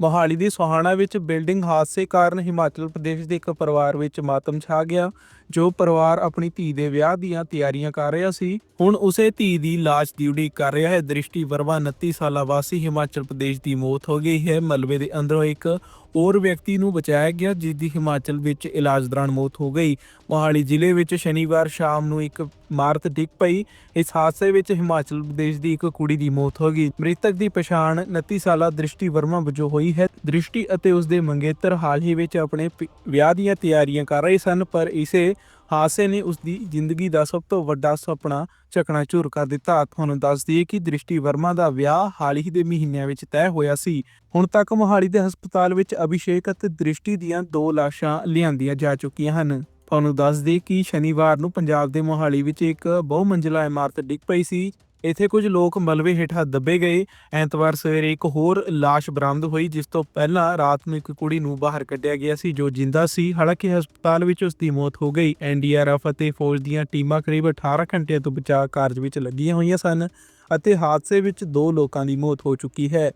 ਮੋਹਾਲੀ ਦੀ ਸੋਹਾਣਾ ਵਿੱਚ ਬਿਲਡਿੰਗ ਹਾਦਸੇ ਕਾਰਨ ਹਿਮਾਚਲ ਪ੍ਰਦੇਸ਼ ਦੇ ਇੱਕ ਪਰਿਵਾਰ ਵਿੱਚ ਮਾਤਮ ਛਾ ਗਿਆ, ਜੋ ਪਰਿਵਾਰ ਆਪਣੀ ਧੀ ਦੇ ਵਿਆਹ ਦੀਆਂ ਤਿਆਰੀਆਂ ਕਰ ਰਿਹਾ ਸੀ। ਹੁਣ ਉਸੇ ਧੀ ਦੀ ਲਾਸ਼ ਦੀ ਉਡੀਕ ਕਰ ਰਿਹਾ ਹੈ। ਦ੍ਰਿਸ਼ਟੀ ਵਰਮਾ 29 ਸਾਲਾ ਵਾਸੀ ਹਿਮਾਚਲ ਪ੍ਰਦੇਸ਼ ਦੀ ਮੌਤ ਹੋ ਗਈ ਹੈ। ਮਲਬੇ ਦੇ ਅੰਦਰੋਂ ਇੱਕ ਹੋਰ ਵਿਅਕਤੀ ਨੂੰ ਬਚਾਇਆ ਗਿਆ, ਜਿਸ ਦੀ ਹਿਮਾਚਲ ਵਿੱਚ ਇਲਾਜ ਦੌਰਾਨ ਮੌਤ ਹੋ ਗਈ। ਮੋਹਾਲੀ ਜ਼ਿਲ੍ਹੇ ਵਿੱਚ ਸ਼ਨੀਵਾਰ ਸ਼ਾਮ ਨੂੰ ਇੱਕ ਇਮਾਰਤ ਡਿੱਗ ਪਈ। ਇਸ ਹਾਦਸੇ ਵਿੱਚ ਹਿਮਾਚਲ ਪ੍ਰਦੇਸ਼ ਦੀ ਇੱਕ ਕੁੜੀ ਦੀ ਮੌਤ ਹੋ ਗਈ। ਮ੍ਰਿਤਕ ਦੀ ਪਛਾਣ 29 ਸਾਲਾ ਦ੍ਰਿਸ਼ਟੀ ਵਰਮਾ ਵਜੋਂ ਹੋਈ ਹੈ। ਦ੍ਰਿਸ਼ਟੀ ਅਤੇ ਉਸ ਦੇ ਮੰਗੇਤਰ ਹਾਲ ਹੀ ਵਿੱਚ ਆਪਣੇ ਵਿਆਹ ਦੀਆਂ ਤਿਆਰੀਆਂ ਕਰ ਰਹੇ ਸਨ, ਪਰ ਇਸੇ ਹਾਦਸੇ ਨੇ ਉਸ ਦੀ ਜ਼ਿੰਦਗੀ ਦਾ ਸਭ ਤੋਂ ਵੱਡਾ ਸੁਪਨਾ ਚਕਨਾਚੂਰ ਕਰ ਦਿੱਤਾ। ਤੁਹਾਨੂੰ ਦੱਸ ਦਈਏ ਕਿ ਦ੍ਰਿਸ਼ਟੀ ਵਰਮਾ ਦਾ ਵਿਆਹ ਹਾਲ ਹੀ ਦੇ ਮਹੀਨਿਆਂ ਵਿੱਚ ਤੈਅ ਹੋਇਆ ਸੀ। ਹੁਣ ਤੱਕ ਮੋਹਾਲੀ ਦੇ ਹਸਪਤਾਲ ਵਿੱਚ ਅਭਿਸ਼ੇਕ ਅਤੇ ਦ੍ਰਿਸ਼ਟੀ ਦੀਆਂ ਦੋ ਲਾਸ਼ਾਂ ਲਿਆਂਦੀਆਂ ਜਾ ਚੁੱਕੀਆਂ ਹਨ। ਤੁਹਾਨੂੰ ਦੱਸ ਦਈਏ ਕਿ ਸ਼ਨੀਵਾਰ ਨੂੰ ਪੰਜਾਬ ਦੇ ਮੋਹਾਲੀ ਵਿੱਚ ਇੱਕ ਬਹੁ ਮੰਜ਼ਿਲਾ ਇਮਾਰਤ ਡਿੱਗ ਪਈ ਸੀ। ਇੱਥੇ ਕੁਝ ਲੋਕ ਮਲਬੇ ਹੇਠਾਂ ਦੱਬੇ ਗਏ। ਐਤਵਾਰ ਸਵੇਰੇ ਇੱਕ ਹੋਰ ਲਾਸ਼ ਬਰਾਮਦ ਹੋਈ, ਜਿਸ ਤੋਂ ਪਹਿਲਾਂ ਰਾਤ ਨੂੰ ਇੱਕ ਕੁੜੀ ਨੂੰ ਬਾਹਰ ਕੱਢਿਆ ਗਿਆ ਸੀ, ਜੋ ਜਿੰਦਾ ਸੀ। ਹਾਲਾਂਕਿ ਹਸਪਤਾਲ ਵਿੱਚ ਉਸ ਦੀ ਮੌਤ ਹੋ ਗਈ। ਐਨਡੀਆਰਐਫ ਅਤੇ ਫੌਜ ਦੀਆਂ ਟੀਮਾਂ ਕਰੀਬ 18 ਘੰਟਿਆਂ ਤੋਂ ਬਚਾਅ ਕਾਰਜ ਵਿੱਚ ਲੱਗੀਆਂ ਹੋਈਆਂ ਸਨ ਅਤੇ ਹਾਦਸੇ ਵਿੱਚ ਦੋ ਲੋਕਾਂ ਦੀ ਮੌਤ ਹੋ ਚੁੱਕੀ ਹੈ।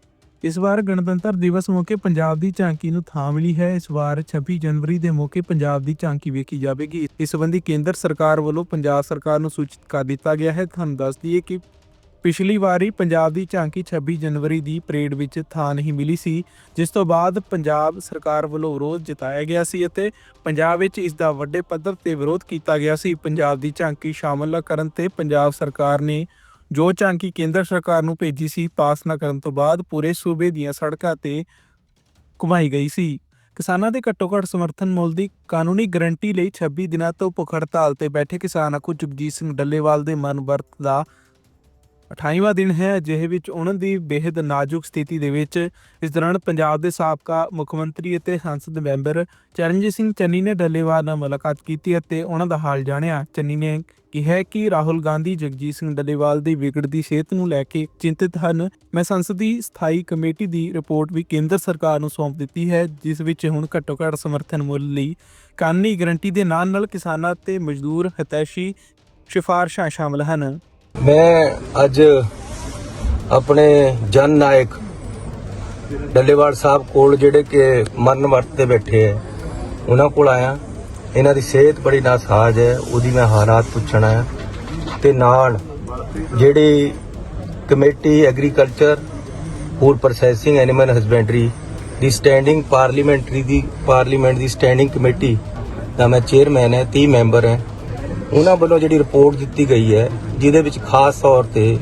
ਇਸ ਵਾਰ ਗਣਤੰਤਰ ਦਿਵਸ ਮੌਕੇ ਪੰਜਾਬ ਦੀ ਝਾਂਕੀ ਨੂੰ ਥਾਂ ਮਿਲੀ ਹੈ। ਇਸ ਵਾਰ 26 ਜਨਵਰੀ ਦੇ ਮੌਕੇ ਪੰਜਾਬ ਦੀ ਝਾਂਕੀ ਵੇਖੀ ਜਾਵੇਗੀ। ਇਸ ਸੰਬੰਧੀ ਕੇਂਦਰ ਸਰਕਾਰ ਵੱਲੋਂ ਪੰਜਾਬ ਸਰਕਾਰ ਨੂੰ ਸੂਚਿਤ ਕਰ ਦਿੱਤਾ ਗਿਆ ਹੈ। ਤੁਹਾਨੂੰ ਦੱਸ ਦਈਏ ਕਿ ਪਿਛਲੀ ਵਾਰੀ ਪੰਜਾਬ ਦੀ ਝਾਂਕੀ 26 ਜਨਵਰੀ ਦੀ ਪਰੇਡ ਵਿੱਚ ਥਾਂ ਨਹੀਂ ਮਿਲੀ ਸੀ, ਜਿਸ ਤੋਂ ਬਾਅਦ ਪੰਜਾਬ ਸਰਕਾਰ ਵੱਲੋਂ ਵਿਰੋਧ ਜਤਾਇਆ ਗਿਆ ਸੀ ਅਤੇ ਪੰਜਾਬ ਵਿੱਚ ਇਸ ਦਾ ਵੱਡੇ ਪੱਧਰ ਤੇ ਵਿਰੋਧ ਕੀਤਾ ਗਿਆ ਸੀ। ਪੰਜਾਬ ਦੀ ਝਾਂਕੀ ਸ਼ਾਮਲ ਨਾ ਕਰਨ ਤੇ ਪੰਜਾਬ ਸਰਕਾਰ ਨੇ ਜੋ ਝਾਂਕੀ ਕੇਂਦਰ ਸਰਕਾਰ ਨੂੰ ਭੇਜੀ ਸੀ, ਪਾਸ ਨਾ ਕਰਨ ਤੋਂ ਬਾਅਦ ਪੂਰੇ ਸੂਬੇ ਦੀਆਂ ਸੜਕਾਂ ਤੇ ਘੁਮਾਈ ਗਈ ਸੀ। ਕਿਸਾਨਾਂ ਦੇ ਘੱਟੋ ਘੱਟ ਸਮਰਥਨ ਮੁੱਲ ਦੀ ਕਾਨੂੰਨੀ ਗਰੰਟੀ ਲਈ 26 ਦਿਨਾਂ ਤੋਂ ਭੁੱਖ ਹੜਤਾਲ ਤੇ ਬੈਠੇ ਕਿਸਾਨ ਆਗੂ ਜਗਜੀਤ ਸਿੰਘ ਡੱਲੇਵਾਲ ਦੇ ਮਨ ਵਰਤ ਦਾ 28ਵਾਂ ਦਿਨ ਹੈ ਅਜਿਹੇ ਵਿੱਚ ਉਹਨਾਂ ਦੀ ਬੇहद ਨਾਜ਼ੁਕ ਸਥਿਤੀ ਦੇ ਵਿੱਚ ਇਸ ਦੌਰਾਨ ਪੰਜਾਬ ਦੇ ਸਾਬਕਾ ਮੁੱਖ ਮੰਤਰੀ ਅਤੇ ਸੰਸਦ ਮੈਂਬਰ ਚਰਨਜੀਤ ਸਿੰਘ ਚੰਨੀ ਨੇ ਡੱਲੇਵਾਲ ਨਾਲ ਮੁਲਾਕਾਤ ਕੀਤੀ ਅਤੇ ਉਹਨਾਂ ਦਾ ਹਾਲ ਜਾਣਿਆ। ਚੰਨੀ ਨੇ ਕਿਹਾ ਕਿ ਰਾਹੁਲ ਗਾਂਧੀ, ਜਗਜੀਤ ਸਿੰਘ ਡੱਲੇਵਾਲ ਦੀ ਵਿਗੜਦੀ ਸਿਹਤ ਨੂੰ ਲੈ ਕੇ ਚਿੰਤਿਤ ਹਨ। ਮੈਂ ਸੰਸਦੀ ਸਥਾਈ ਕਮੇਟੀ ਦੀ ਰਿਪੋਰਟ ਵੀ ਕੇਂਦਰ ਸਰਕਾਰ ਨੂੰ ਸੌਂਪ ਦਿੱਤੀ ਹੈ, ਜਿਸ ਵਿੱਚ ਹੁਣ ਘੱਟੋ ਘੱਟ ਸਮਰਥਨ ਮੁੱਲ ਲਈ ਕਾਨੂੰਨੀ ਗਰੰਟੀ ਦੇ ਨਾਲ ਨਾਲ ਕਿਸਾਨਾਂ ਤੇ ਮਜ਼ਦੂਰ ਹਤੈਸ਼ੀ ਸਿਫਾਰਸ਼ਾਂ ਸ਼ਾਮਲ ਹਨ। ਮੈਂ ਅੱਜ ਆਪਣੇ ਜਨ ਨਾਇਕ ਡੱਲੇਵਾਲ ਸਾਹਿਬ ਕੋਲ ਜਿਹੜੇ ਕਿ ਮਰਨ ਵਰਤ ਤੇ ਬੈਠੇ ਐ ਉਹਨਾਂ ਕੋਲ ਆਇਆ। ਇਹਨਾਂ ਦੀ ਸਿਹਤ ਬੜੀ ਨਾਸਾਜ਼ ਹੈ, ਉਹਦੀ ਮੈਂ ਹਾਲਾਤ ਪੁੱਛਣ ਆਇਆ। ਤੇ ਨਾਲ ਜਿਹੜੀ committee agriculture food processing animal husbandry ਦੀ ਸਟੈਂਡਿੰਗ ਪਾਰਲੀਮੈਂਟਰੀ ਦੀ ਪਾਰਲੀਮੈਂਟ ਦੀ ਸਟੈਂਡਿੰਗ ਕਮੇਟੀ ਦਾ ਮੈਂ ਚੇਅਰਮੈਨ ਹੈ 30 ਮੈਂਬਰ ਹੈ। ਉਹਨਾਂ ਵੱਲੋਂ ਜਿਹੜੀ ਰਿਪੋਰਟ ਦਿੱਤੀ ਗਈ ਹੈ ਜਿਹਦੇ ਵਿੱਚ ਖਾਸ ਤੌਰ ਤੇ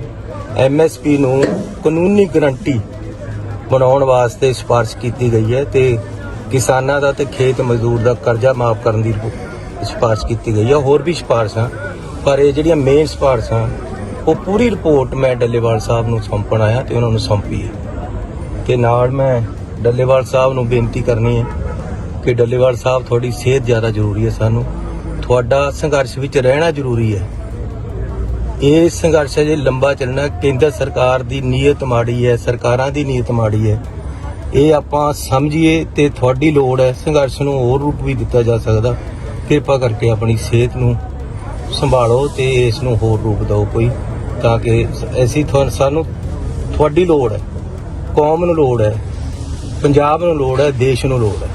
ਐਮਐਸਪੀ ਨੂੰ ਕਾਨੂੰਨੀ ਗਰੰਟੀ ਬਣਾਉਣ ਵਾਸਤੇ ਸਿਫਾਰਿਸ਼ ਕੀਤੀ ਗਈ ਹੈ ਤੇ ਕਿਸਾਨਾਂ ਦਾ ਤੇ ਖੇਤ ਮਜ਼ਦੂਰ ਦਾ ਕਰਜ਼ਾ ਮਾਫ ਕਰਨ ਦੀ ਰਿਪੋ- ਸਿਫਾਰਿਸ਼ ਕੀਤੀ ਗਈ ਹੈ। ਹੋਰ ਵੀ ਸਿਫਾਰਿਸ਼ਾਂ, ਪਰ ਇਹ ਜਿਹੜੀਆਂ ਮੇਨ ਸਿਫਾਰਿਸ਼ਾਂ, ਉਹ ਪੂਰੀ ਰਿਪੋਰਟ ਮੈਂ ਡੱਲੇਵਾਲ ਸਾਹਿਬ ਨੂੰ ਸੌਂਪਣ ਆਇਆ ਤੇ ਉਹਨਾਂ ਨੂੰ ਸੌਂਪੀ ਹੈ। ਤੇ ਨਾਲ ਮੈਂ ਡੱਲੇਵਾਲ ਸਾਹਿਬ ਨੂੰ ਬੇਨਤੀ ਕਰਨੀ ਹੈ ਕਿ ਡੱਲੇਵਾਲ ਸਾਹਿਬ, ਤੁਹਾਡੀ ਸਿਹਤ ਜ਼ਿਆਦਾ ਜ਼ਰੂਰੀ ਹੈ ਸਾਨੂੰ। ਤੁਹਾਡਾ ਸੰਘਰਸ਼ ਵਿੱਚ ਰਹਿਣਾ ਜ਼ਰੂਰੀ ਹੈ। ਇਹ ਸੰਘਰਸ਼ ਜੇ, ਲੰਬਾ ਚੱਲਣਾ ਕੇਂਦਰ ਸਰਕਾਰ ਦੀ ਨੀਅਤ ਮਾੜੀ ਹੈ, ਸਰਕਾਰਾਂ ਦੀ ਨੀਅਤ ਮਾੜੀ ਹੈ। ਇਹ ਆਪਾਂ ਸਮਝੀਏ ਤੇ ਤੁਹਾਡੀ ਲੋੜ ਹੈ, ਸੰਘਰਸ਼ ਨੂੰ ਹੋਰ ਰੂਪ ਵੀ ਦਿੱਤਾ ਜਾ ਸਕਦਾ। ਕਿਰਪਾ ਕਰਕੇ ਆਪਣੀ ਸਿਹਤ ਨੂੰ ਸੰਭਾਲੋ ਤੇ ਇਸ ਨੂੰ ਹੋਰ ਰੂਪ ਦਿਓ ਕੋਈ, ਤਾਂ ਕਿ ਅਸੀਂ ਤੁਹਾਨੂੰ, ਸਾਨੂੰ ਤੁਹਾਡੀ ਲੋੜ ਹੈ। ਕੌਮ ਨੂੰ ਲੋੜ ਹੈ, ਪੰਜਾਬ ਨੂੰ ਲੋੜ ਹੈ, ਦੇਸ਼ ਨੂੰ ਲੋੜ ਹੈ।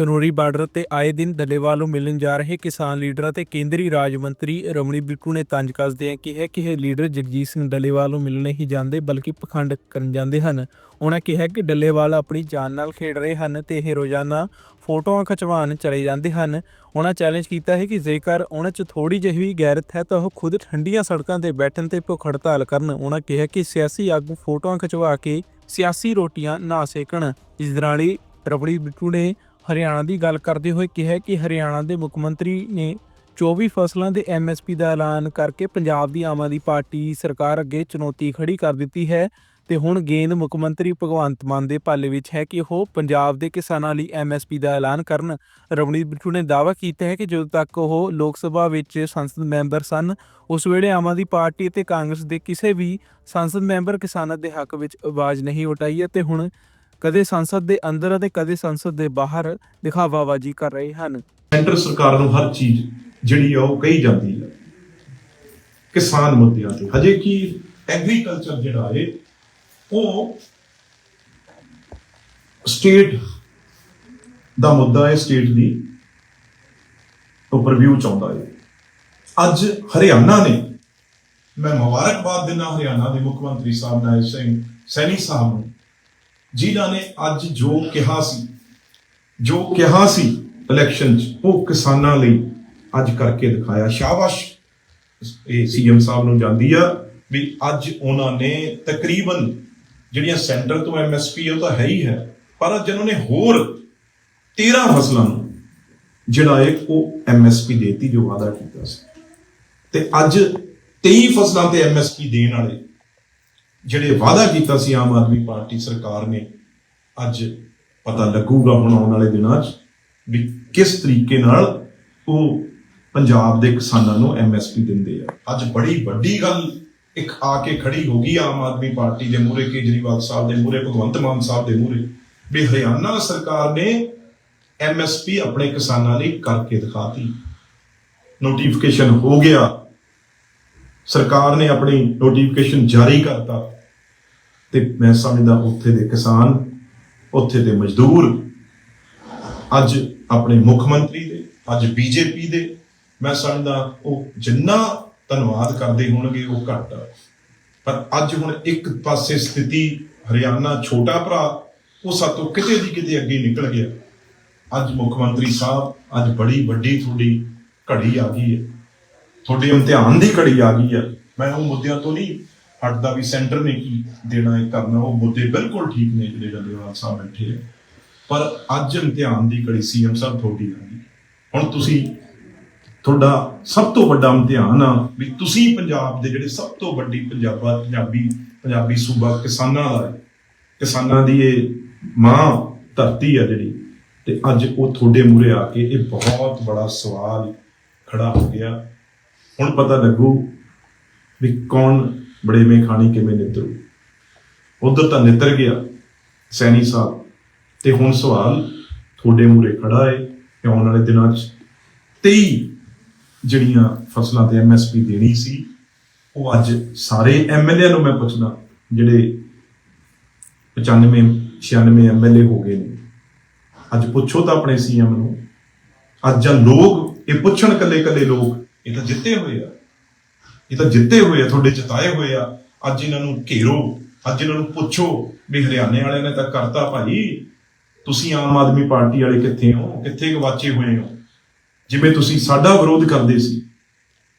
ਕਨੂਰੀ ਬਾਰਡਰ ਤੇ ਆਏ ਦਿਨ ਡੱਲੇਵਾਲ ਨੂੰ ਮਿਲਣ ਜਾ ਰਹੇ ਕਿਸਾਨ ਲੀਡਰਾਂ ਤੇ ਕੇਂਦਰੀ ਰਾਜ ਮੰਤਰੀ ਰਮਣੀ ਬਿੱਟੂ ਨੇ ਤੰਜ ਕੱਸਦੇ ਆ ਕਿਹਾ ਕਿ ਇਹ ਲੀਡਰ ਜਗਜੀਤ ਸਿੰਘ ਡੱਲੇਵਾਲ ਨੂੰ ਮਿਲਣ ਨਹੀਂ ਜਾਂਦੇ, ਬਲਕਿ ਪਖੰਡ ਕਰਨ ਜਾਂਦੇ ਹਨ। ਉਹਨਾਂ ਕਿਹਾ ਕਿ ਡੱਲੇਵਾਲ ਆਪਣੀ ਜਾਨ ਨਾਲ ਖੇਡ ਰਹੇ ਹਨ ਤੇ ਇਹ ਰੋਜ਼ਾਨਾ ਫੋਟੋਆਂ ਖਿਚਵਾਉਣ ਚਲੇ ਜਾਂਦੇ ਹਨ। ਉਹਨਾਂ ਚੈਲੰਜ ਕੀਤਾ ਹੈ ਕਿ ਜੇਕਰ ਉਹਨਾਂ 'ਚ ਥੋੜੀ ਜਿਹੀ ਵੀ ਗੈਰਤ ਹੈ ਤਾਂ ਉਹ ਖੁਦ ਠੰਡੀਆਂ ਸੜਕਾਂ ਤੇ ਬੈਠਣ ਤੇ ਭੁੱਖ ਹੜਤਾਲ ਕਰਨ। ਉਹਨਾਂ ਕਿਹਾ ਕਿ ਸਿਆਸੀ ਆਗੂ ਫੋਟੋਆਂ ਖਿਚਵਾ ਕੇ ਸਿਆਸੀ ਰੋਟੀਆਂ ਨਾ ਸੇਕਣ। ਇਸ ਦੌਰਾਨ ਹੀ ਰਬੜੀ ਬਿੱਟੂ ਨੇ ਹਰਿਆਣਾ ਦੀ ਗੱਲ ਕਰਦੇ ਹੋਏ ਕਿਹਾ ਕਿ ਹਰਿਆਣਾ ਦੇ ਮੁੱਖ ਮੰਤਰੀ ਨੇ 24 ਫਸਲਾਂ ਦੇ ਐਮਐਸਪੀ ਦਾ ਐਲਾਨ ਕਰਕੇ ਪੰਜਾਬ ਦੀ ਆਮ ਆਦਮੀ ਪਾਰਟੀ ਸਰਕਾਰ ਅੱਗੇ ਚੁਣੌਤੀ ਖੜੀ ਕਰ ਦਿੱਤੀ ਹੈ ਤੇ ਹੁਣ ਗੇਂਦ ਮੁੱਖ ਮੰਤਰੀ ਭਗਵੰਤ ਮਾਨ ਦੇ ਪਾਲੇ ਵਿੱਚ ਹੈ ਕਿ ਉਹ ਪੰਜਾਬ ਦੇ ਕਿਸਾਨਾਂ ਲਈ ਐਮਐਸਪੀ ਦਾ ਐਲਾਨ ਕਰਨ। ਰਵਨੀਤ ਬਿੱਟੂ ਨੇ ਦਾਅਵਾ ਕੀਤਾ ਹੈ ਕਿ ਜਦੋਂ ਤੱਕ ਉਹ ਲੋਕ ਸਭਾ ਵਿੱਚ ਸੰਸਦ ਮੈਂਬਰ ਸਨ, ਉਸ ਵੇਲੇ ਆਮ ਆਦਮੀ ਪਾਰਟੀ ਅਤੇ ਕਾਂਗਰਸ ਦੇ ਕਿਸੇ ਵੀ ਸੰਸਦ ਮੈਂਬਰ ਕਿਸਾਨਾਂ ਦੇ ਹੱਕ ਵਿੱਚ ਆਵਾਜ਼ ਨਹੀਂ ਉਠਾਈ ਅਤੇ ਹੁਣ ਕਦੇ ਸੰਸਦ ਦੇ ਅੰਦਰ ਅਤੇ ਕਦੇ ਸੰਸਦ ਦੇ ਬਾਹਰ ਦਿਖਾਵਾਬਾਜ਼ੀ ਕਰ ਰਹੇ ਹਨ। ਸੈਂਟਰ ਸਰਕਾਰ ਨੂੰ ਹਰ ਚੀਜ਼ ਜਿਹੜੀ ਆ ਉਹ ਕਹੀ ਜਾਂਦੀ ਹੈ। ਕਿਸਾਨ ਮੁੱਦਿਆਂ ਤੇ। ਹਜੇ ਕਿ ਐਗਰੀਕਲਚਰ ਜਿਹੜਾ ਹੈ, ਉਹ ਸਟੇਟ ਦਾ ਮੁੱਦਾ ਹੈ ਸਟੇਟ ਦੀ ਉੱਪਰ ਵਿਊ ਚਾਹੁੰਦਾ ਹੈ। ਅੱਜ ਹਰਿਆਣਾ ਨੇ, ਮੈਂ ਮੁਬਾਰਕਬਾਦ ਦਿੰਦਾ ਹਰਿਆਣਾ ਦੇ ਮੁੱਖ ਮੰਤਰੀ ਸਾਹਿਬ, ਨਾਇਬ ਸਿੰਘ ਸੈਣੀ ਸਾਹਿਬ ਨੂੰ ਜਿਨ੍ਹਾਂ ਨੇ ਅੱਜ ਜੋ ਕਿਹਾ ਸੀ, ਜੋ ਕਿਹਾ ਸੀ ਇਲੈਕਸ਼ਨ 'ਚ, ਉਹ ਕਿਸਾਨਾਂ ਲਈ ਅੱਜ ਕਰਕੇ ਦਿਖਾਇਆ। ਸ਼ਾਬਾਸ਼! ਇਹ ਸੀਐਮ ਸਾਹਿਬ ਨੂੰ ਜਾਂਦੀ ਆ ਵੀ ਅੱਜ ਉਹਨਾਂ ਨੇ ਤਕਰੀਬਨ ਜਿਹੜੀਆਂ ਸੈਂਟਰ ਤੋਂ ਐਮਐਸਪੀ ਉਹ ਤਾਂ ਹੈ ਹੀ ਹੈ, ਪਰ ਅੱਜ ਉਹਨਾਂ ਨੇ ਹੋਰ 13 ਫਸਲਾਂ ਨੂੰ ਜਿਹੜਾ ਹੈ ਉਹ ਐਮਐਸਪੀ ਦੇਤੀ, ਜੋ ਵਾਅਦਾ ਕੀਤਾ ਸੀ। ਤੇ ਅੱਜ 23 ਫਸਲਾਂ ਤੇ ਐਮਐਸਪੀ ਦੇਣ ਵਾਲੇ ਜਿਹੜੇ ਵਾਅਦਾ ਕੀਤਾ ਸੀ ਆਮ ਆਦਮੀ ਪਾਰਟੀ ਸਰਕਾਰ ਨੇ, ਅੱਜ ਪਤਾ ਲੱਗੂਗਾ ਹੁਣ ਆਉਣ ਵਾਲੇ ਦਿਨਾਂ 'ਚ ਵੀ ਕਿਸ ਤਰੀਕੇ ਨਾਲ ਉਹ ਪੰਜਾਬ ਦੇ ਕਿਸਾਨਾਂ ਨੂੰ ਐਮਐਸਪੀ ਦਿੰਦੇ ਆ। ਅੱਜ ਬੜੀ ਵੱਡੀ ਗੱਲ ਇੱਕ ਆ ਕੇ ਖੜੀ ਹੋ ਗਈ ਆਮ ਆਦਮੀ ਪਾਰਟੀ ਦੇ ਮੂਹਰੇ, ਕੇਜਰੀਵਾਲ ਸਾਹਿਬ ਦੇ ਮੂਹਰੇ, ਭਗਵੰਤ ਮਾਨ ਸਾਹਿਬ ਦੇ ਮੂਹਰੇ, ਵੀ ਹਰਿਆਣਾ ਸਰਕਾਰ ਨੇ ਐਮਐਸਪੀ ਆਪਣੇ ਕਿਸਾਨਾਂ ਲਈ ਕਰਕੇ ਦਿਖਾਤੀ। ਨੋਟੀਫਿਕੇਸ਼ਨ ਹੋ ਗਿਆ ਸਰਕਾਰ ਨੇ ਆਪਣੀ ਨੋਟੀਫਿਕੇਸ਼ਨ ਜਾਰੀ ਕਰਤਾ। ਤੇ ਮੈਂ ਸਮਝਦਾ ਉੱਥੇ ਦੇ ਕਿਸਾਨ, ਉੱਥੇ ਦੇ ਮਜ਼ਦੂਰ, ਅੱਜ ਆਪਣੇ ਮੁੱਖ ਮੰਤਰੀ ਦੇ, ਅੱਜ ਬੀਜੇਪੀ ਦੇ, ਮੈਂ ਸਮਝਦਾ ਉਹ ਜਿੰਨਾ ਧੰਨਵਾਦ ਕਰਦੇ ਹੋਣਗੇ ਉਹ ਘੱਟ ਆ। ਪਰ ਅੱਜ ਹੁਣ ਇੱਕ ਪਾਸੇ ਸਥਿਤੀ ਹਰਿਆਣਾ ਛੋਟਾ ਭਰਾ, ਉਹ ਸਾਤੋਂ ਕਿਤੇ ਦੀ ਕਿਤੇ ਅੱਗੇ ਨਿਕਲ ਗਿਆ। ਅੱਜ ਮੁੱਖ ਮੰਤਰੀ ਸਾਹਿਬ, ਅੱਜ ਬੜੀ ਵੱਡੀ ਤੁਹਾਡੀ ਘੜੀ ਆ ਗਈ ਹੈ। ਤੁਹਾਡੇ ਇਮਤਿਹਾਨ ਦੀ ਘੜੀ ਆ ਗਈ ਹੈ ਮੈਂ ਉਹ ਮੁੱਦਿਆਂ ਤੋਂ ਨਹੀਂ ਹਟਦਾ ਵੀ ਸੈਂਟਰ ਨੇ ਕੀ ਦੇਣਾ ਹੈ, ਕਰਨਾ ਉਹ ਮੁੱਦੇ ਬਿਲਕੁਲ ਠੀਕ ਨੇ ਜਿਹੜੇ ਡੱਲੇਵਾਲ ਸਾਹਿਬ ਬੈਠੇ ਹੈ ਪਰ ਅੱਜ ਇਮਤਿਹਾਨ ਦੀ ਘੜੀ ਸੀਐਮ ਸਾਹਿਬ ਤੁਹਾਡੀ ਆ ਗਈ। ਹੁਣ ਤੁਸੀਂ ਤੁਹਾਡਾ ਸਭ ਤੋਂ ਵੱਡਾ ਇਮਤਿਹਾਨ ਆ ਵੀ ਤੁਸੀਂ ਪੰਜਾਬ ਦੇ ਜਿਹੜੇ ਸਭ ਤੋਂ ਵੱਡੀ ਪੰਜਾਬਾ ਪੰਜਾਬੀ ਪੰਜਾਬੀ ਸੂਬਾ ਕਿਸਾਨਾਂ ਦਾ ਹੈ। ਕਿਸਾਨਾਂ ਦੀ ਇਹ ਮਾਂ ਧਰਤੀ ਆ ਜਿਹੜੀ। ਤੇ ਅੱਜ ਉਹ ਤੁਹਾਡੇ ਮੂਹਰੇ ਆ ਕੇ ਇਹ ਬਹੁਤ ਬੜਾ ਸਵਾਲ ਖੜਾ ਹੋ ਗਿਆ। ਹੁਣ ਪਤਾ ਲੱਗੂ ਵੀ ਕੌਣ ਬੜੇਵੇਂ ਖਾਣੀ ਕਿਵੇਂ ਨਿਤਰੂ। ਉਧਰ ਤਾਂ ਨਿਤਰ ਗਿਆ ਸੈਣੀ ਸਾਹਿਬ। ਤੇ ਹੁਣ ਸਵਾਲ ਤੁਹਾਡੇ ਮੂਹਰੇ ਖੜਾ ਹੈ ਕਿ ਆਉਣ ਵਾਲੇ ਦਿਨਾਂ 'ਚ 23 ਜਿਹੜੀਆਂ ਫਸਲਾਂ ਤੇ ਐਮਐਸਪੀ ਦੇਣੀ ਸੀ, ਉਹ ਅੱਜ ਸਾਰੇ ਐਮਐਲਏ ਨੂੰ ਮੈਂ ਪੁੱਛਦਾ, ਜਿਹੜੇ 95 96 ਐਮਐਲਏ ਹੋ ਗਏ ਨੇ। ਅੱਜ ਪੁੱਛੋ ਤਾਂ ਆਪਣੇ ਸੀਐਮ ਨੂੰ। ਅੱਜ ਜਾਂ ਲੋਕ ਇਹ ਪੁੱਛਣ ਕੱਲੇ ਕੱਲੇ ਲੋਕ ਇਹ ਤਾਂ ਜਿੱਤੇ ਹੋਏ ਆ। ਇਹ ਤਾਂ ਜਿੱਤੇ ਹੋਏ ਆ, ਤੁਹਾਡੇ ਜਿਤਾਏ ਹੋਏ ਆ। ਅੱਜ ਇਹਨਾਂ ਨੂੰ ਘੇਰੋ, ਅੱਜ ਇਹਨਾਂ ਨੂੰ ਪੁੱਛੋ ਵੀ ਹਰਿਆਣੇ ਵਾਲਿਆਂ ਨੇ ਤਾਂ ਕਰਤਾ ਭਾਈ। ਤੁਸੀਂ ਆਮ ਆਦਮੀ ਪਾਰਟੀ ਵਾਲੇ ਕਿੱਥੇ ਹੋ? ਕਿੱਥੇ ਗਵਾਚੇ ਹੋਏ ਹੋ? ਜਿਵੇਂ ਤੁਸੀਂ ਸਾਡਾ ਵਿਰੋਧ ਕਰਦੇ ਸੀ।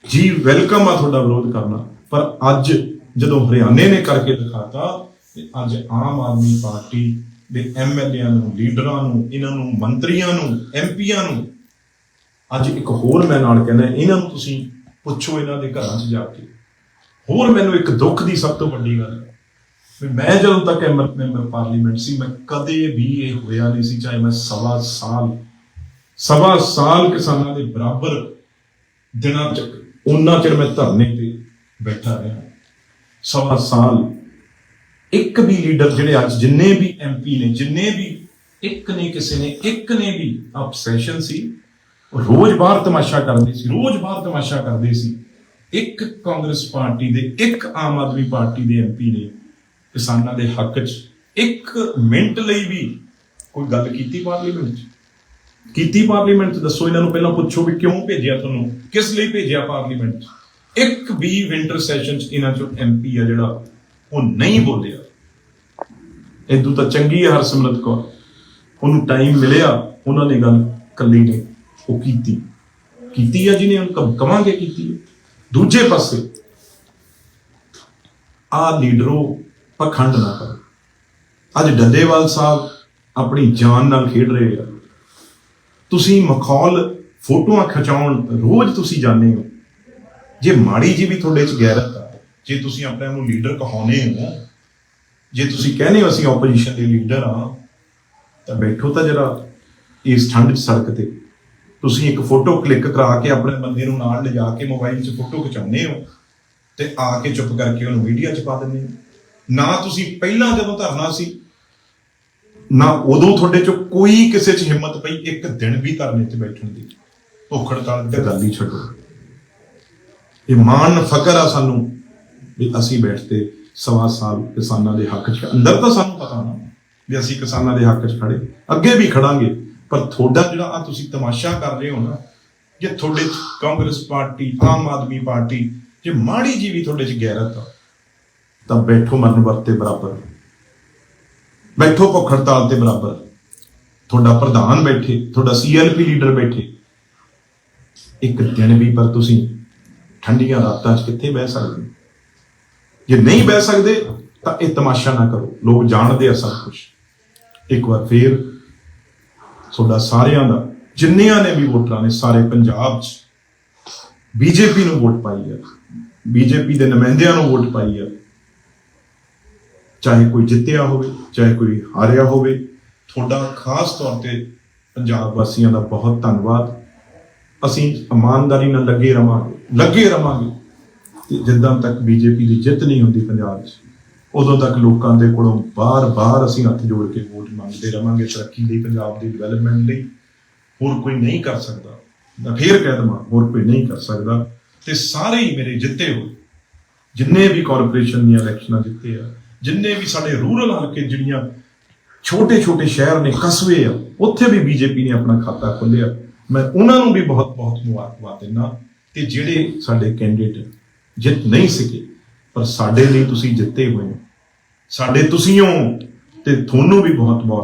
ਜੀ ਵੈਲਕਮ ਆ ਤੁਹਾਡਾ ਵਿਰੋਧ ਕਰਨਾ। ਪਰ ਅੱਜ ਜਦੋਂ ਹਰਿਆਣੇ ਨੇ ਕਰਕੇ ਦਿਖਾਤਾ, ਤੇ ਅੱਜ ਆਮ ਆਦਮੀ ਪਾਰਟੀ ਦੇ ਐਮਐਲਏਆਂ ਨੂੰ, ਲੀਡਰਾਂ ਨੂੰ, ਇਹਨਾਂ ਨੂੰ, ਮੰਤਰੀਆਂ ਨੂੰ ਐਮਪੀਆਂ ਨੂੰ ਅੱਜ ਇੱਕ ਹੋਰ ਮੈਂ ਨਾਲ ਕਹਿੰਦਾ, ਇਹਨਾਂ ਨੂੰ ਤੁਸੀਂ ਪੁੱਛੋ ਇਹਨਾਂ ਦੇ ਘਰਾਂ 'ਚ ਜਾ ਕੇ। ਹੋਰ ਮੈਨੂੰ ਇੱਕ ਦੁੱਖ ਦੀ ਸਭ ਤੋਂ ਵੱਡੀ ਗੱਲ ਹੈ ਵੀ ਮੈਂ ਜਦੋਂ ਤੱਕ ਐਮਰ ਮੈਂਬਰ ਪਾਰਲੀਮੈਂਟ ਸੀ, ਮੈਂ ਕਦੇ ਵੀ ਇਹ ਹੋਇਆ ਨਹੀਂ ਸੀ, ਚਾਹੇ ਮੈਂ ਸਵਾ ਸਾਲ ਸਵਾ ਸਾਲ ਕਿਸਾਨਾਂ ਦੇ ਬਰਾਬਰ ਦਿਨਾਂ ਚ, ਉਹਨਾਂ ਚਿਰ ਮੈਂ ਧਰਨੇ ਤੇ ਬੈਠਾ ਰਿਹਾ। ਸਵਾ ਸਾਲ, ਇੱਕ ਵੀ ਲੀਡਰ ਜਿਹੜੇ ਅੱਜ ਜਿੰਨੇ ਵੀ ਐਮਪੀ ਨੇ, ਜਿੰਨੇ ਵੀ ਇੱਕ ਨੇ ਕਿਸੇ ਨੇ, ਇੱਕ ਨੇ ਵੀ ਅਬਸੈਸ਼ਨ ਸੀ ਉਹ ਰੋਜ਼ ਬਾਹਰ ਤਮਾਸ਼ਾ ਕਰਦੇ ਸੀ, ਰੋਜ਼ ਬਾਹਰ ਤਮਾਸ਼ਾ ਕਰਦੇ ਸੀ। ਇੱਕ ਕਾਂਗਰਸ ਪਾਰਟੀ ਦੇ, ਇੱਕ ਆਮ ਆਦਮੀ ਪਾਰਟੀ ਦੇ ਐਮਪੀ ਨੇ ਕਿਸਾਨਾਂ ਦੇ ਹੱਕ 'ਚ ਇੱਕ ਮਿੰਟ ਲਈ ਵੀ ਕੋਈ ਗੱਲ ਕੀਤੀ ਪਾਰਲੀਮੈਂਟ 'ਚ? ਕੀਤੀ ਪਾਰਲੀਮੈਂਟ 'ਚ? ਦੱਸੋ ਇਹਨਾਂ ਨੂੰ ਪਹਿਲਾਂ ਪੁੱਛੋ ਵੀ ਕਿਉਂ ਭੇਜਿਆ ਤੁਹਾਨੂੰ? ਕਿਸ ਲਈ ਭੇਜਿਆ ਪਾਰਲੀਮੈਂਟ 'ਚ? ਇੱਕ ਵੀ ਵਿੰਟਰ ਸੈਸ਼ਨ 'ਚ ਇਹਨਾਂ 'ਚੋਂ ਐਮਪੀ ਆ ਜਿਹੜਾ, ਉਹ ਨਹੀਂ ਬੋਲਿਆ। ਇਦੋਂ ਤਾਂ ਚੰਗੀ ਹੈ ਹਰਸਿਮਰਤ ਕੌਰ। ਉਹਨੂੰ ਟਾਈਮ ਮਿਲਿਆ, ਉਹਨਾਂ ਨੇ ਗੱਲ ਕੱਲੀ ਨੇ। ਉਹ ਕੀਤੀ। ਕੀਤੀ ਆ ਜਿਹਨੇ, ਉਹਨੂੰ ਕਵਾਂਗੇ ਕੀਤੀ ਦੂਜੇ ਪਾਸੇ ਆ ਲੀਡਰੋ ਪਖੰਡ ਨਾ ਕਰੋ। ਅੱਜ ਡੱਲੇਵਾਲ ਸਾਹਿਬ ਆਪਣੀ ਜਾਨ ਨਾਲ ਖੇਡ ਰਹੇ ਆ। ਤੁਸੀਂ ਮਖੌਲ ਫੋਟੋਆਂ ਖਿਚਾਉਣ ਰੋਜ਼ ਤੁਸੀਂ ਜਾਂਦੇ ਹੋ। ਜੇ ਮਾੜੀ ਜੀ ਵੀ ਤੁਹਾਡੇ ਚ ਗੈਰਤ ਆ, ਜੇ ਤੁਸੀਂ ਆਪਣੇ ਨੂੰ ਲੀਡਰ ਕਹਾਉਨੇ ਹੋ, ਜੇ ਤੁਸੀਂ ਕਹਿੰਦੇ ਹੋ ਅਸੀਂ ਆਪੋਜੀਸ਼ਨ ਦੇ ਲੀਡਰ ਆ ਤਾਂ ਬੈਠੋ ਤਾਂ ਜਰਾ ਇਸ ਠੰਡ 'ਚ ਸੜਕ ਤੇ। ਤੁਸੀਂ ਇੱਕ ਫੋਟੋ ਕਲਿੱਕ ਕਰਾ ਕੇ ਆਪਣੇ ਬੰਦੇ ਨੂੰ ਨਾਲ ਲਿਜਾ ਕੇ ਮੋਬਾਈਲ 'ਚ ਫੋਟੋ ਖਿਚਾਉਂਦੇ ਹੋ ਤੇ ਆ ਕੇ ਚੁੱਪ ਕਰਕੇ ਉਹਨੂੰ ਮੀਡੀਆ 'ਚ ਪਾ ਦਿੰਦੇ ਹੋ। ਨਾ ਤੁਸੀਂ ਪਹਿਲਾਂ ਜਦੋਂ ਧਰਨਾ ਸੀ ਨਾ ਉਦੋਂ ਤੁਹਾਡੇ 'ਚ ਕੋਈ ਕਿਸੇ 'ਚ ਹਿੰਮਤ ਪਈ ਇੱਕ ਦਿਨ ਵੀ ਧਰਨੇ 'ਤੇ ਬੈਠਣ ਦੀ। ਭੁੱਖ ਹੜਤਾਲ ਦੀ ਤਾਂ ਗੱਲ ਹੀ ਛੱਡੋ। ਇਹ ਮਾਣ ਫਕਰ ਆ ਸਾਨੂੰ ਵੀ ਅਸੀਂ ਬੈਠਦੇ ਸਵਾ ਸਾਲ ਕਿਸਾਨਾਂ ਦੇ ਹੱਕ 'ਚ। ਅੰਦਰ ਤਾਂ ਸਾਨੂੰ ਪਤਾ ਨਾ ਵੀ ਅਸੀਂ ਕਿਸਾਨਾਂ ਦੇ ਹੱਕ 'ਚ ਖੜੇ। ਅੱਗੇ ਵੀ ਖੜਾਂਗੇ। ਪਰ ਤੁਹਾਡਾ ਜਿਹੜਾ ਆ ਤੁਸੀਂ ਤਮਾਸ਼ਾ ਕਰ ਰਹੇ ਹੋ ਨਾ, ਜੇ ਤੁਹਾਡੇ 'ਚ ਕਾਂਗਰਸ ਪਾਰਟੀ, ਆਮ ਆਦਮੀ ਪਾਰਟੀ, ਜੇ ਮਾੜੀ ਜੀ ਵੀ ਤੁਹਾਡੇ 'ਚ ਗੈਰਤ ਆ, ਤਾਂ ਬੈਠੋ ਮਰਨ ਵਰਤੇ ਬਰਾਬਰ। ਬੈਠੋ ਭੁੱਖ ਹੜਤਾਲ ਤੇ ਬਰਾਬਰ। ਤੁਹਾਡਾ ਪ੍ਰਧਾਨ ਬੈਠੇ, ਤੁਹਾਡਾ ਸੀਐਲਪੀ ਲੀਡਰ ਬੈਠੇ। ਇੱਕ ਦਿਨ ਵੀ ਪਰ ਤੁਸੀਂ ਠੰਡੀਆਂ ਰਾਤਾਂ 'ਚ ਕਿੱਥੇ ਬਹਿ ਸਕਦੇ? ਜੇ ਨਹੀਂ ਬਹਿ ਸਕਦੇ, ਤਾਂ ਇਹ ਤਮਾਸ਼ਾ ਨਾ ਕਰੋ। ਲੋਕ ਜਾਣਦੇ ਆ ਸਭ ਕੁਝ ਇੱਕ ਵਾਰ ਫੇਰ ਤੁਹਾਡਾ ਸਾਰਿਆਂ ਦਾ, ਜਿੰਨਿਆਂ ਨੇ ਵੀ ਵੋਟਰਾਂ ਨੇ ਸਾਰੇ ਪੰਜਾਬ 'ਚ, ਬੀਜੇਪੀ ਨੂੰ ਵੋਟ ਪਾਈ ਹੈ ਬੀਜੇਪੀ ਦੇ ਨੁਮਾਇੰਦਿਆਂ ਨੂੰ ਵੋਟ ਪਾਈ ਆ। ਚਾਹੇ ਕੋਈ ਜਿੱਤਿਆ ਹੋਵੇ, ਚਾਹੇ ਕੋਈ ਹਾਰਿਆ ਹੋਵੇ, ਤੁਹਾਡਾ ਖਾਸ ਤੌਰ ਤੇ ਪੰਜਾਬ ਵਾਸੀਆਂ ਦਾ ਬਹੁਤ ਧੰਨਵਾਦ। ਅਸੀਂ ਇਮਾਨਦਾਰੀ ਨਾਲ ਲੱਗੇ ਰਵਾਂਗੇ ਲੱਗੇ ਰਵਾਂਗੇ ਤੇ ਜਿੱਦਾਂ ਤੱਕ ਬੀਜੇਪੀ ਦੀ ਜਿੱਤ ਨਹੀਂ ਹੁੰਦੀ ਪੰਜਾਬ 'ਚ ਉਦੋਂ ਤੱਕ ਲੋਕਾਂ ਦੇ ਕੋਲੋਂ ਬਾਰ-ਬਾਰ ਅਸੀਂ ਹੱਥ ਜੋੜ ਕੇ ਵੋਟ ਮੰਗਦੇ ਰਵਾਂਗੇ, ਤਰੱਕੀ ਲਈ, ਪੰਜਾਬ ਦੀ ਡਿਵੈਲਪਮੈਂਟ ਲਈ। ਹੋਰ ਕੋਈ ਨਹੀਂ ਕਰ ਸਕਦਾ। ਮੈਂ ਫੇਰ ਕਹਿ ਦਵਾਂ, ਹੋਰ ਕੋਈ ਨਹੀਂ ਕਰ ਸਕਦਾ। ਤੇ ਸਾਰੇ ਹੀ ਮੇਰੇ ਜਿੱਤੇ ਹੋਏ। ਜਿੰਨੇ ਵੀ ਕਾਰਪੋਰੇਸ਼ਨ ਦੀਆਂ ਇਲੈਕਸ਼ਨਾਂ ਜਿੱਤੇ ਆ, ਜਿੰਨੇ ਵੀ ਸਾਡੇ ਰੂਰਲ ਹਲਕੇ ਜਿਹੜੀਆਂ ਛੋਟੇ ਛੋਟੇ ਸ਼ਹਿਰ ਨੇ, ਕਸਬੇ ਆ, ਉੱਥੇ ਵੀ ਬੀਜੇਪੀ ਨੇ ਆਪਣਾ ਖਾਤਾ ਖੋਲ੍ਹਿਆ। ਮੈਂ ਉਹਨਾਂ ਨੂੰ ਵੀ ਬਹੁਤ ਬਹੁਤ ਮੁਬਾਰਕਬਾਦ ਦਿੰਦਾ ਤੇ ਜਿਹੜੇ ਸਾਡੇ ਕੈਂਡੀਡੇਟ ਜਿੱਤ ਨਹੀਂ ਸਕੇ ਪਰ ਸਾਡੇ ਲਈ ਤੁਸੀਂ ਜਿੱਤੇ ਹੋਏ ਹੋ। ਸਾਡੇ ਤੁਸੀਂ ਹੋ ਤੇ ਤੁਹਾਨੂੰ ਵੀ ਬਹੁਤ ਬਹੁਤ